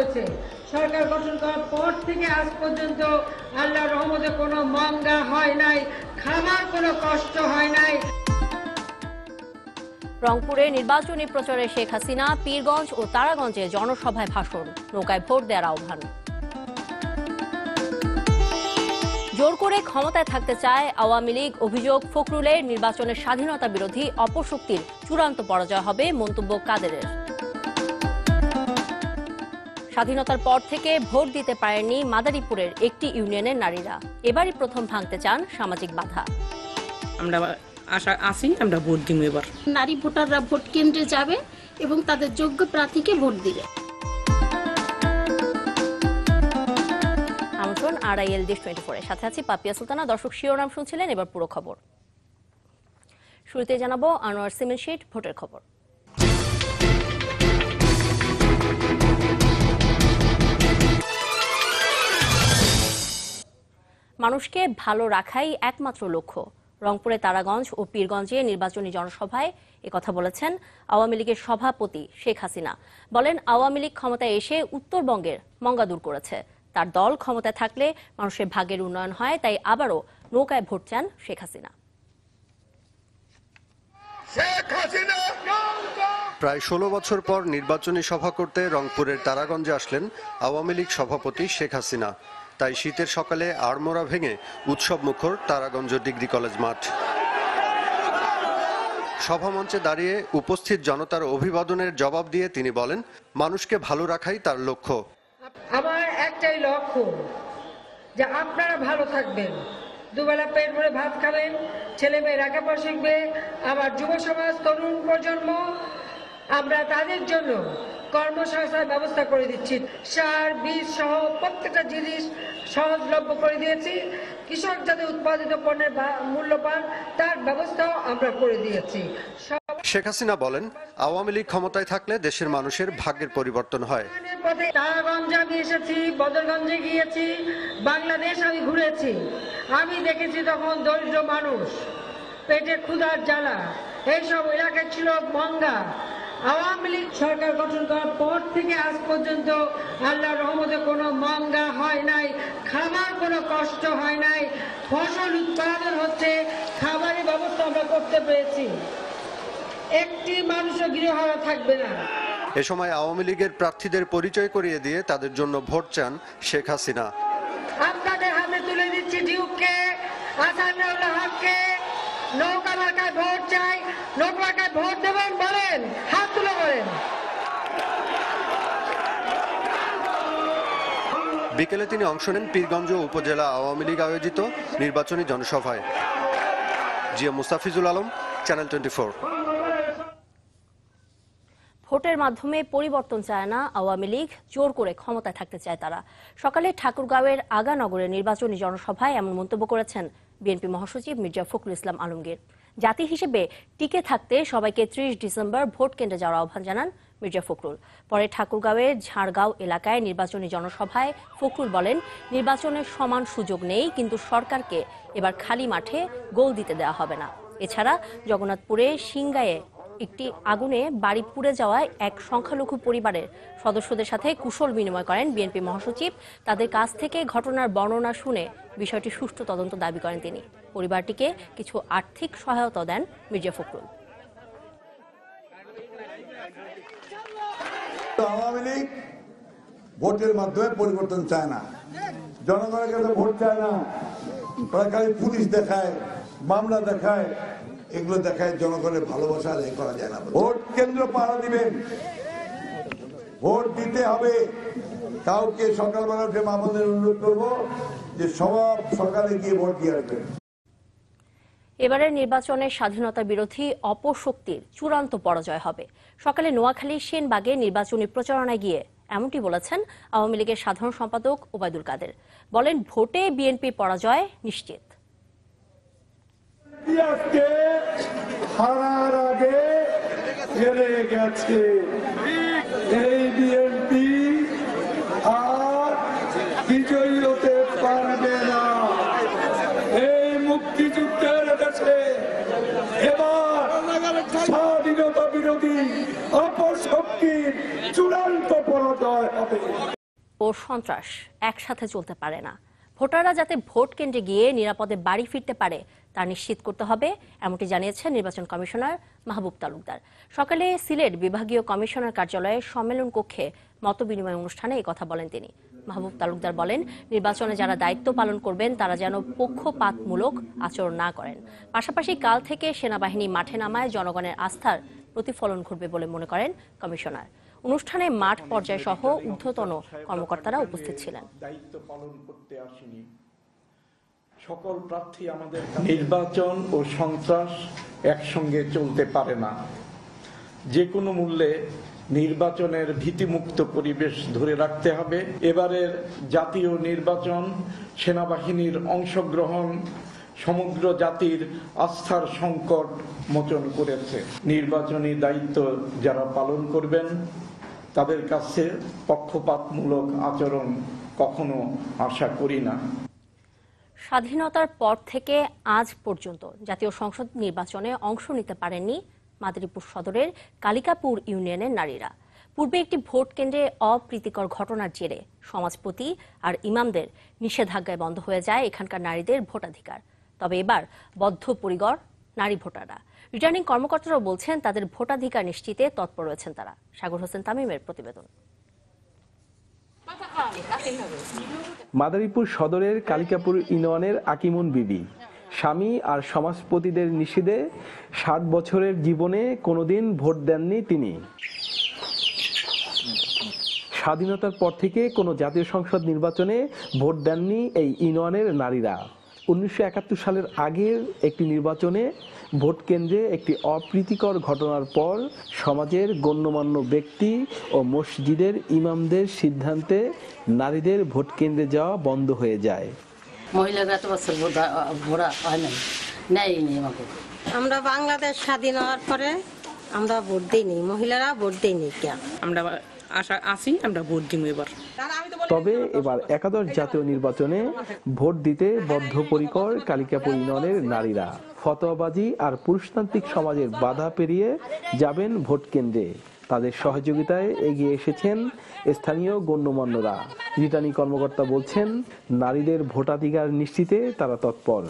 করেছে। সরকার গঠন করার পর থেকে আজ পর্যন্ত আল্লাহ রহমতে কোনো মঙ্গা হয় নাই খাবার কোনো কষ্ট হয় নাই। রংপুরে নির্বাচনী প্রচারে শেখ হাসিনা, পীরগঞ্জ ও তারাগঞ্জে জনসভায় ভাষণ, নৌকায় ভোট দেওয়ার আহ্বান। জোর করে ক্ষমতায় থাকতে চায় আওয়ামী লীগ, অভিযোগ ফখরুলের নির্বাচনের স্বাধীনতা বিরোধী অপশক্তির চূড়ান্ত পরাজয় হবে মন্তব্য কাদেরের। স্বাধীনতার পর থেকে ভোট দিতে পারেননি মাদারীপুরের একটি ইউনিয়নের নারীরা। এবারই প্রথম ভাঙতে চান সামাজিক বাধা। আমরা আশা আছি আমরা ভোট দিব এবার। নারী ভোটাররা ভোট কেন্দ্রে যাবে এবং তাদের যোগ্য প্রার্থীকে ভোট দিবে। আমন্ত্রণ আড়াইএল দেশ টোয়েন্টি ফোরের। সাথে আছি পাপিয়া সুলতানা দর্শক শিরোনাম শুনছিলেন এবার পুরো খবর। শুরুতে জানাব আনোয়ার সিমেন্ট শিট ভোটের খবর। মানুষকে ভালো রাখাই একমাত্র লক্ষ্য। রংপুরে তারাগঞ্জ ও পীরগঞ্জে নির্বাচনী জনসভায় একথা বলেছেন আওয়ামী লীগের সভাপতি শেখ হাসিনা। বলেন আওয়ামী লীগ ক্ষমতায় এসে উত্তরবঙ্গের মঙ্গা দূর করেছে। তার দল ক্ষমতায় থাকলে মানুষের ভাগের উন্নয়ন হয় তাই আবারও নৌকায় ভোট চান শেখ হাসিনা। প্রায় ষোলো বছর পর নির্বাচনী সভা করতে রংপুরের তারাগঞ্জে আসলেন আওয়ামী লীগ সভাপতি শেখ হাসিনা। তাই শীতের সকালে আড়মোড়া ভেঙে উৎসব মুখর তারাগঞ্জ ডিগ্রি কলেজ মাঠ। সভামঞ্চে দাঁড়িয়ে উপস্থিত জনতার অভিবাদনের জবাব দিয়ে তিনি বলেন, মানুষকে ভালো রাখাই তার লক্ষ্য। আমার একটাই লক্ষ্য, যে আপনারা ভালো থাকবেন। দুবেলা পেট ভরে ভাত খাবেন, ছেলে মেয়ে লেখাপড়া শিখবে, আমার যুব সমাজ তরুণ প্রজন্ম, আমরা তাদের জন্য কর্মসংস্থান ব্যবস্থা করে দিচ্ছি। সার বীজ সহ প্রত্যেকটা জিনিস সহজলভ্য করে দিয়েছি। কৃষক যাতে উৎপাদিত পণ্যের মূল্য পান তার ব্যবস্থাও আমরা করে দিয়েছি। শেখ হাসিনা বলেন আওয়ামী লীগ ক্ষমতায় থাকলে দেশের মানুষের ভাগ্যের পরিবর্তন হয়। আমি এসেছি বদরগঞ্জে গিয়েছি বাংলাদেশ আমি ঘুরেছি। আমি দেখেছি তখন দরিদ্র মানুষ পেটে ক্ষুধার জ্বালা এইসব এলাকায় ছিল মঙ্গা আওয়ামী লীগ সরকার গঠন করার পর থেকে আজ পর্যন্ত আল্লাহ রহমতে কোনো মঙ্গা হয় নাই খাবার কোনো কষ্ট হয় নাই ফসল উৎপাদন হচ্ছে খাবারের ব্যবস্থা আমরা করতে পেরেছি। একটি মানুষও গৃহহারা থাকবে না। এ সময় আওয়ামী লীগের প্রার্থীদের পরিচয় করিয়ে দিয়ে তাদের জন্য ভোট চান শেখ হাসিনা। আপনাদের হাতে তুলে দিচ্ছি ডিউককে আসানুল্লাহ হককে নৌকা মার্কায় ভোট চাই। ভোট দেবেন বলেন হাত তুলে বলেন। বিকেলে তিনি অংশ নেন পীরগঞ্জ উপজেলা আওয়ামী লীগ আয়োজিত নির্বাচনী জনসভায়। জিয়া মুস্তাফিজুল আলম চ্যানেল টোয়েন্টি ভোটের মাধ্যমে পরিবর্তন চায় না আওয়ামী লীগ জোর করে ক্ষমতায় থাকতে চায় তারা। সকালে ঠাকুরগাঁওয়ের আগানগরে নির্বাচনী জনসভায় এমন মন্তব্য করেছেন বিএনপি মহাসচিব মির্জা ফখরুল ইসলাম আলমগীর। জাতি হিসেবে টিকে থাকতে সবাইকে ত্রিশ ডিসেম্বর ভোট কেন্দ্রে যাওয়ার আহ্বান জানান মির্জা ফখরুল। পরে ঠাকুরগাঁওয়ের ঝাড়গাঁও এলাকায় নির্বাচনী জনসভায় ফখরুল বলেন, নির্বাচনের সমান সুযোগ নেই, কিন্তু সরকারকে এবার খালি মাঠে গোল দিতে দেওয়া হবে না। এছাড়া জগন্নাথপুরে সিংগায়ে একটি আগুনে বাড়ি পুড়ে যাওয়ায় এক সংখ্যালঘু পরিবারের সদস্যদের সাথে কুশল বিনিময় করেন বিএনপি মহাসচিব। তাদের কাছ থেকে ঘটনার বর্ণনা শুনে বিষয়টি সুষ্ঠু তদন্ত দাবি করেন তিনি। পরিবারটিকে কিছু আর্থিক সহায়তা দেন মির্জা ফখরুল। আওয়ামী লীগ ভোটের মাধ্যমে পরিবর্তন চায় না। জনগণের কাছে ভোট চায় না। ওরা খালি পুলিশ দেখায়, মামলা দেখায়, এগুলো দেখায় জনগণের ভালোবাসা আদায় করা যায় না। ভোট কেন্দ্র পাহারা দিবেন। ভোট দিতে হবে। কাউকে সকালবেলা উঠে মামলাদের অনুরোধ করব যে সব সকালে গিয়ে ভোট দিয়ে আসবেন। এবারের নির্বাচনে স্বাধীনতা বিরোধী অপশক্তির চূড়ান্ত পরাজয় হবে। সকালে নোয়াখালীর সেনবাগে নির্বাচনী প্রচারণায় গিয়ে এমনটি বলেছেন আওয়ামী লীগের সাধারণ সম্পাদক ওবায়দুল কাদের। বলেন, ভোটে বিএনপি পরাজয় নিশ্চিত বিএনপি আর বিজয়ী হতে পারবে না এই মুক্তিযুদ্ধের দেশে এবার স্বাধীনতা বিরোধী অপশক্তির চূড়ান্ত পরাজয় জয় হবে ও সন্ত্রাস একসাথে চলতে পারে না। ভোটাররা যাতে ভোট কেন্দ্রে গিয়ে নিরাপদে বাড়ি ফিরতে পারে, তা নিশ্চিত করতে হবে, এমনটি জানিয়েছেন নির্বাচন কমিশনার মাহবুব তালুকদার। সকালে সিলেট বিভাগীয় কমিশনার কার্যালয়ে সম্মেলন কক্ষে মতবিনিময় অনুষ্ঠানে এই কথা বলেন তিনি। মাহবুব তালুকদার বলেন, নির্বাচনে যারা দায়িত্ব পালন করবেন, তারা যেন পক্ষপাতমূলক আচরণ না করেন। পাশাপাশি কাল থেকে সেনাবাহিনী মাঠে নামায়, জনগণের আস্থার প্রতিফলন ঘটবে বলে মনে করেন কমিশনার। অনুষ্ঠানে মাঠ পর্যায় সহ ঊর্ধ্বতন কর্মকর্তারা উপস্থিত ছিলেন। দায়িত্ব পালন করতে আসেনি। সকল প্রার্থী আমাদের নির্বাচন ও সন্ত্রাস একসঙ্গে চলতে পারে না। যে কোনো মূল্যে নির্বাচনের ভীতিমুক্ত পরিবেশ ধরে রাখতে হবে। এবারের জাতীয় নির্বাচন, সেনাবাহিনীর অংশগ্রহণ, সমগ্র জাতির আস্থার সংকট মোচন করেছে। নির্বাচনী দায়িত্ব যারা পালন করবেন তাদের কাছে পক্ষপাতমূলক আচরণ কখনো আশা করি না। স্বাধীনতার পর থেকে আজ পর্যন্ত জাতীয় সংসদ নির্বাচনে অংশ নিতে পারেননি মাদারীপুর সদরের কালিকাপুর ইউনিয়নের নারীরা। পূর্বে একটি ভোট কেন্দ্রে অপ্রীতিকর ঘটনার জেরে সমাজপতি আর ইমামদের নিষেধাজ্ঞায় বন্ধ হয়ে যায় এখানকার নারীদের ভোটাধিকার। তবে এবার বদ্ধ বদ্ধপরিকর নারী ভোটাররা। রিটার্নিং কর্মকর্তারাও বলছেন, তাদের ভোটাধিকার নিশ্চিতে তৎপর রয়েছেন তারা। সাগর হোসেন তামিমের প্রতিবেদন। মাদারীপুর সদরের কালিকাপুর ইউনিয়নের আকিমুন বিবি। স্বামী আর সমাজপতিদের নিষেধে ষাট বছরের জীবনে কোনোদিন ভোট দেননি তিনি। স্বাধীনতার পর থেকে কোনো জাতীয় সংসদ নির্বাচনে ভোট দেননি এই ইউনিয়নের নারীরা। উনিশশো একাত্তর সালের আগের একটি নির্বাচনে ভোট কেন্দ্রে একটি অপ্রীতিকর ঘটনার পর সমাজের গণ্যমান্য ব্যক্তি ও মসজিদের ইমামদের সিদ্ধান্তে নারীদের ভোট কেন্দ্রে যাওয়া বন্ধ হয়ে যায়। মহিলারা এত বছর ভোটা- ভোরা হয় নাই। নেয়নি আমাকে। আমরা বাংলাদেশ স্বাধীন হওয়ার পরে আমরা ভোট দিইনি। মহিলারা ভোট দিইনি কেন? আমরা আশা আছি আমরা ভোট দিব এবার। তবে এবার একাদশ জাতীয় নির্বাচনে ভোট দিতে বদ্ধপরিকর কালিকাপুর ইউনিয়নের নারীরা ফতোয়াবাজি আর পুরুষতান্ত্রিক সমাজের বাধা পেরিয়ে যাবেন ভোট কেন্দ্রে। তাদের সহযোগিতায় এগিয়ে এসেছেন স্থানীয় গণ্যমান্যরা। রিটার্নিং কর্মকর্তা বলছেন নারীদের ভোটাধিকার নিশ্চিতে তারা তৎপর।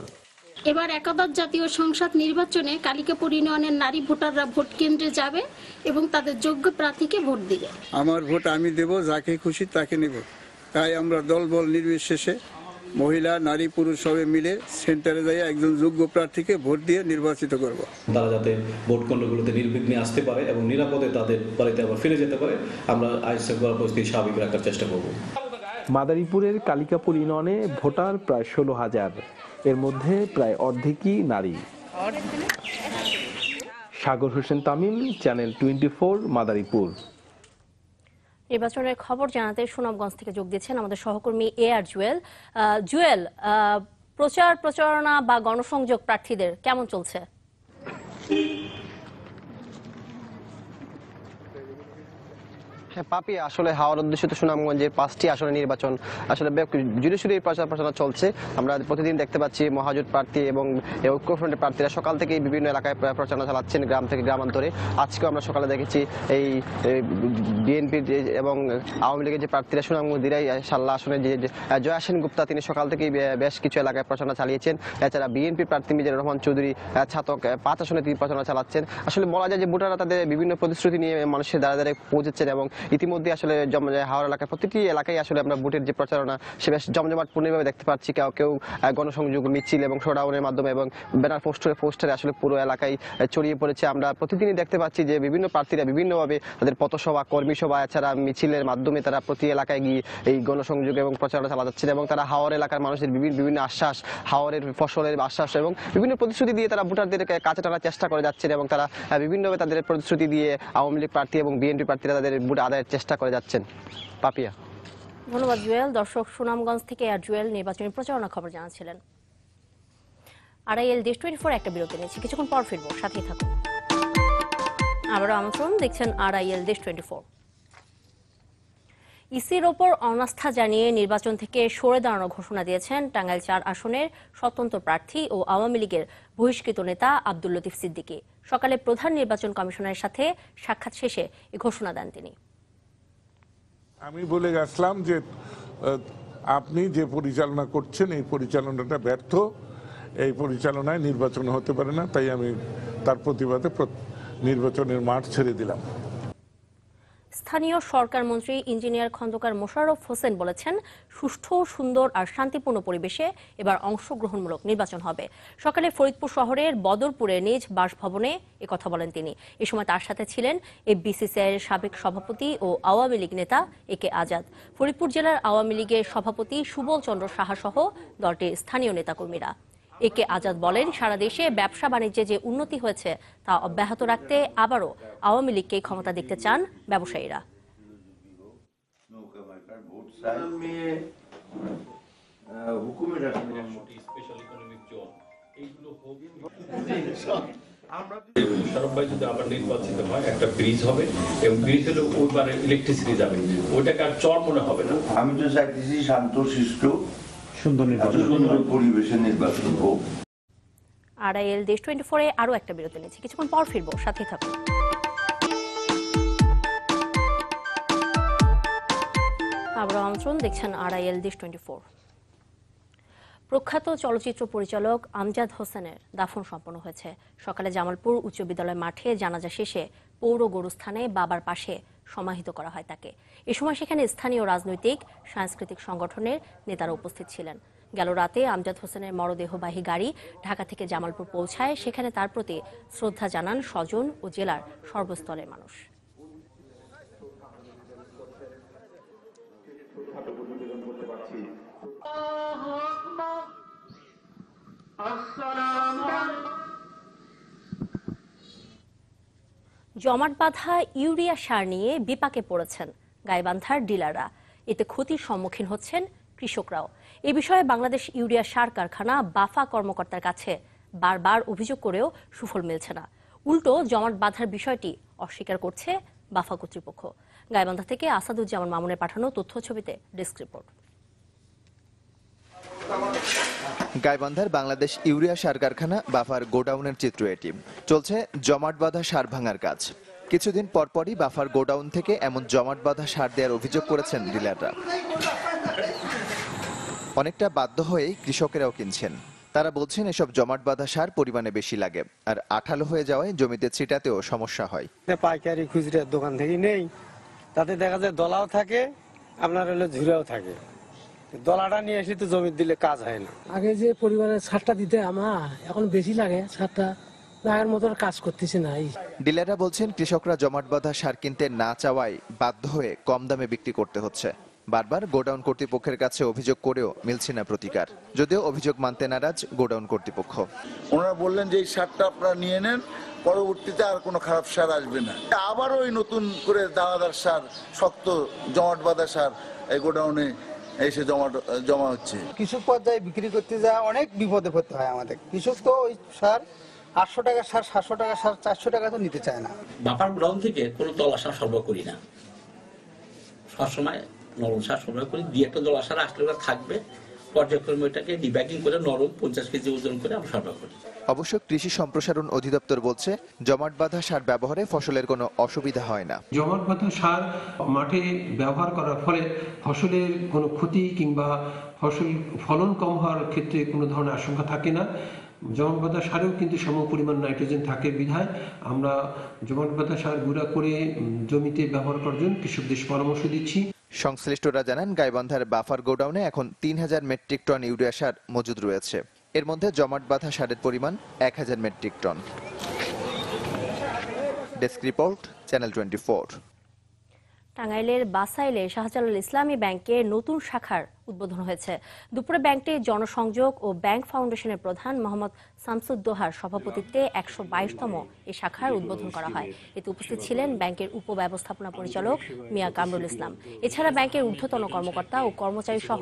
এবার একাদশ জাতীয় সংসদ নির্বাচনে কালিকাপুর ইউনিয়নের নারী ভোটাররা ভোট কেন্দ্রে যাবে এবং তাদের যোগ্য প্রার্থীকে ভোট দিবে। আমার ভোট আমি দেব যাকে খুশি তাকে নেব। তাই আমরা দল বল নির্বিশেষে মহিলা নারী পুরুষ সবে মিলে সেন্টারে যাই একজন যোগ্য প্রার্থীকে ভোট দিয়ে নির্বাচিত করব। তারা যাতে ভোট কেন্দ্রগুলোতে নির্বিঘ্নে আসতে পারে এবং নিরাপদে তাদের বাড়িতে আবার ফিরে যেতে পারে আমরা আইন শৃঙ্খলা পরিস্থিতি স্বাভাবিক রাখার চেষ্টা করব। মাদারীপুরের কালিকাপুর ইউনিয়নে ভোটার প্রায় ষোলো হাজার। এর মধ্যে প্রায় অর্ধেকই নারী। Sagar Hossain Tamim, channel twenty four, Madaripur. নির্বাচনের খবর জানাতে সুনামগঞ্জ থেকে যোগ দিচ্ছেন আমাদের সহকর্মী এ আর জুয়েল। জুয়েল প্রচার, প্রচারণা বা গণসংযোগ প্রার্থীদের কেমন চলছে? হ্যাঁ পাপি আসলে হাওয়ার উদ্দেশ্যে সুনামগঞ্জের পাঁচটি আসনে নির্বাচন আসলে জুড়ে জুড়ে প্রচার প্রচারণা চলছে। আমরা প্রতিদিন দেখতে পাচ্ছি মহাজোট প্রার্থী এবং ঐক্যফ্রন্টের প্রার্থীরা সকাল থেকেই বিভিন্ন এলাকায় প্রা- প্রচারণা চালাচ্ছেন গ্রাম থেকে গ্রামান্তরে। আজকেও আমরা সকালে দেখেছি এই বিএনপির এবং আওয়ামী লীগের যে প্রার্থীরা সুনামগঞ্জ দিরাই সাল্লাহ আসনে যে যে, আহ, জয়া সেন গুপ্তা তিনি সকাল থেকেই বেশ কিছু এলাকায় প্রচারণা চালিয়েছেন। এছাড়া বিএনপি প্রার্থী মিজানুর রহমান চৌধুরী ছাতক পাঁচ আসনে তিনি প্রচারণা চালাচ্ছেন। আসলে বলা যায় যে ভোটাররা তাদের বিভিন্ন প্রতিশ্রুতি নিয়ে মানুষের দ্বারা দ্বারা পৌঁছেছেন এবং ইতিমধ্যে আসলে হাওড়া এলাকায় প্রতিটি এলাকায় আসলে আমরা ভোটের যে প্রচারণা, সে বেশ জমজমাট পূর্ণভাবে দেখতে পাচ্ছি। কেউ কেউ গণসংযোগ মিছিল এবং শোডাউনের মাধ্যমে এবং ব্যানার পোস্টারে পোস্টারে আসলে পুরো এলাকায় ছড়িয়ে পড়েছে। আমরা প্রতিদিনই দেখতে পাচ্ছি যে বিভিন্ন প্রার্থীরা বিভিন্নভাবে তাদের পথসভা কর্মী সভা এছাড়া মিছিলের মাধ্যমে তারা প্রতি এলাকায় গিয়ে এই গণসংযোগ এবং প্রচারণা চালাচ্ছেন এবং তারা হাওড় এলাকার মানুষের বিভিন্ন বিভিন্ন আশ্বাস, হাওড়ের ফসলের আশ্বাস এবং বিভিন্ন প্রতিশ্রুতি দিয়ে তারা ভোটারদের কাছে টানার চেষ্টা করে যাচ্ছেন এবং তারা বিভিন্নভাবে তাদের প্রতিশ্রুতি দিয়ে আওয়ামী লীগ প্রার্থী এবং বিএনপি প্রার্থীরা তাদের ভোট আদায়ের চেষ্টা করে যাচ্ছেন। পাপিয়া। ধন্যবাদ, জুয়েল। দর্শক, সুনামগঞ্জ থেকে আর জুয়েল নির্বাচনী প্রচারণা খবর জানাচ্ছিলেন। আড়াইএল দেশ টোয়েন্টি ফোর একটা বিরতি নিয়েছি। কিছুক্ষণ পর ফিরবো। সাথেই থাকুন। আবারও আমন্ত্রণ দেখছেন আড়াইএল দেশ টোয়েন্টি ফোর। ইসির ওপর অনাস্থা জানিয়ে নির্বাচন থেকে সরে দাঁড়ানোর ঘোষণা দিয়েছেন টাঙ্গাইল চার আসনের স্বতন্ত্র প্রার্থী ও আওয়ামী লীগের বহিষ্কৃত নেতা আব্দুল লতিফ সিদ্দিকী। সকালে প্রধান নির্বাচন কমিশনারের সাথে সাক্ষাৎ শেষে এ ঘোষণা দেন তিনি। আমি বলে গেছিলাম যে আপনি যে পরিচালনা করছেন, এই পরিচালনাটা ব্যর্থ। এই পরিচালনায় নির্বাচন হতে পারে না, তাই আমি তার প্রতিবাদে নির্বাচনের মাঠ ছেড়ে দিলাম। স্থানীয় সরকার মন্ত্রী ইঞ্জিনিয়ার খন্দকার মোশাররফ হোসেন বলেছেন, সুষ্ঠু, সুন্দর আর শান্তিপূর্ণ পরিবেশে এবার অংশগ্রহণমূলক নির্বাচন হবে। সকালে ফরিদপুর শহরের বদরপুরে নিজ বাসভবনে কথা বলেন তিনি। এ সময় তার সাথে ছিলেন এই বিসিসিআইয়ের সাবেক সভাপতি ও আওয়ামী লীগ নেতা এ কে আজাদ। ফরিদপুর জেলার আওয়ামী লীগের সভাপতি সুবল চন্দ্র সাহা সহ দলটির স্থানীয় নেতাকর্মীরা। এ কে আজাদ বলেন সারা দেশে ব্যবসা বাণিজ্যে যে উন্নতি হয়েছে তা অব্যাহত রাখতে আবারও আওয়ামী লীগকে ক্ষমতা দেখতে চান ব্যবসায়ীরা। সরব ভাই যদি আবার নির্বাচিত হয় একটা ব্রিজ হবে এবং ব্রিজ হলে ওইবারে ইলেকট্রিসিটি যাবে। ওইটাকে আর চর মনে হবে না। আমি তো চাইতেছি শান্ত শিষ্ট সুন্দর নির্বাচন। পরিবেশে নির্বাচন হোক। আড়াইএল দেশ টোয়েন্টি ফোরে আরও একটা বিরতি নিয়েছি কিছুক্ষণ পর ফিরবো সাথে থাকুন। আবার আমন্ত্রণ দেখছেন টোয়েন্টি ফোর। প্রখ্যাত চলচ্চিত্র পরিচালক আমজাদ হোসেনের দাফন সম্পন্ন হয়েছে। সকালে জামালপুর উচ্চ বিদ্যালয় মাঠে জানাজা শেষে পৌর গরুস্থানে বাবার পাশে সমাহিত করা হয় তাকে। এ সময় সেখানে স্থানীয় রাজনৈতিক, সাংস্কৃতিক সংগঠনের নেতারা উপস্থিত ছিলেন। গেল রাতে আমজাদ হোসেনের মরদেহবাহী গাড়ি ঢাকা থেকে জামালপুর পৌঁছায়। সেখানে তার প্রতি শ্রদ্ধা জানান স্বজন ও জেলার সর্বস্তরের মানুষ। জমাট বাঁধা ইউরিয়া সার নিয়ে বিপাকে পড়েছেন গাইবান্ধার ডিলাররা। এতে ক্ষতির সম্মুখীন হচ্ছেন কৃষকরাও। এ বিষয়ে বাংলাদেশ ইউরিয়া সার কারখানা বাফা কর্মকর্তার কাছে বারবার অভিযোগ করেও সুফল মিলছে না। উল্টো জমাট বাঁধার বিষয়টি অস্বীকার করছে বাফা কর্তৃপক্ষ। গাইবান্ধা থেকে আসাদুজ্জামান মামুনের পাঠানো তথ্য ছবিতে ডেস্ক রিপোর্ট। গাইবান্ধার বাংলাদেশ ইউরিয়া সার কারখানা বাফার গোডাউনের চিত্র এটি। চলছে জমাট বাঁধা সার ভাঙার কাজ। কিছুদিন পরপরই বাফার গোডাউন থেকে এমন জমাট বাঁধা সার দেওয়ার অভিযোগ করেছেন ডিলাররা। অনেকটা বাধ্য হয়েই কৃষকেরাও কিনছেন। তারা বলছেন, এসব জমাট বাঁধা সার পরিমাণে বেশি লাগে আর আঠালো হয়ে যাওয়ায় জমিতে ছিটাতেও সমস্যা হয়। পাইকারি খুচরা দোকান থেকে নেই। তাতে দেখা যায় দলাও থাকে, আপনার হলো ঝুড়াও থাকে। দলাটা নিয়ে এসে তো জমি দিলে কাজ হয় না। আগে যে পরিমাণে সারটা দিতে আমার এখন বেশি লাগে সারটা আগের মতো আর কাজ করতেছে না ডিলাররা বলছেন কৃষকরা জমাট বাঁধা সার কিনতে না চাওয়ায় বাধ্য হয়ে কম দামে বিক্রি করতে হচ্ছে। বারবার গোডাউন কর্তৃপক্ষের কাছে অভিযোগ করেও মিলছে না প্রতিকার। যদিও অভিযোগ মানতে নারাজ গোডাউন কর্তৃপক্ষ। ওনারা বললেন যে এই সারটা আপনারা নিয়ে নেন পরবর্তীতে আর কোনো খারাপ সার আসবে না। আবারও ওই নতুন করে দানাদার সার শক্ত জমাট বাঁধা সার এই গোডাউনে এসে জমা জমা হচ্ছে। কৃষক পর্যায়ে বিক্রি করতে যাওয়া অনেক বিপদে পড়তে হয় আমাদের। কৃষক তো ওই সার আটশো টাকা সার সাতশো টাকা সার চারশো টাকা তো নিতে চায় না। বাপার গ্রাউন্ড থেকে কোনো দল আসা সরবরাহ করি না। সবসময় নরম সার সরবরাহ করি দিয়ে একটা দল আসার আসলে থাকবে। পর্যায়ক্রমে ওইটাকে ডিব্যাগিং করে নরম পঞ্চাশ কেজি ওজন করে আমরা সরবরাহ করি। অবশ্য কৃষি সম্প্রসারণ অধিদপ্তর বলছে জমাট বাঁধা সার ব্যবহারে ফসলের কোনো অসুবিধা হয় না। জমাট বাঁধা সার মাঠে ব্যবহার করার ফলে ফসলের কোনো ক্ষতি কিংবা ফসল ফলন কম হওয়ার ক্ষেত্রে কোনো ধরনের আশঙ্কা থাকে না। জমাট বাঁধা সারেও কিন্তু সম পরিমাণ নাইট্রোজেন থাকে বিধায় আমরা জমাট বাঁধা সার গুঁড়া করে জমিতে ব্যবহার করার জন্য কৃষকদের পরামর্শ দিচ্ছি। সংশ্লিষ্টরা জানান, গাইবান্ধার বাফার গোডাউনে এখন তিন হাজার মেট্রিক টন ইউরিয়া সার মজুদ রয়েছে। এর মধ্যে জমাট বাঁধা সারের পরিমাণ এক হাজার metric ton. Desk report, channel twenty টাঙ্গাইলের বাসাইলে শাহজালাল ইসলামী ব্যাংকের নতুন শাখার উদ্বোধন হয়েছে। দুপুরে ব্যাংকটি জনসংযোগ ও ব্যাংক ফাউন্ডেশনের প্রধান মোহাম্মদ শামসুদ্দোহার সভাপতিত্বে একশো বাইশতম এই শাখার উদ্বোধন করা হয়। এতে উপস্থিত ছিলেন ব্যাংকের উপব্যবস্থাপনা পরিচালক মিয়া কামরুল ইসলাম। এছাড়া ব্যাংকের ঊর্ধ্বতন কর্মকর্তা ও কর্মচারী সহ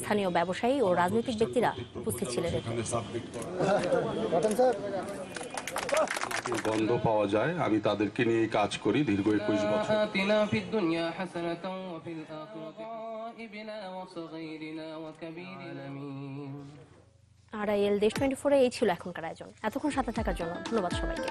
স্থানীয় ব্যবসায়ী ও রাজনৈতিক ব্যক্তিরা উপস্থিত ছিলেন। গন্ধ পাওয়া যায় আমি তাদেরকে নিয়ে কাজ করি দীর্ঘ একুশ বছর। আর এল দেশ টোয়েন্টি ফোরে এই ছিল এখনকার আয়োজন। এতক্ষণ সাথে থাকার জন্য ধন্যবাদ সবাইকে।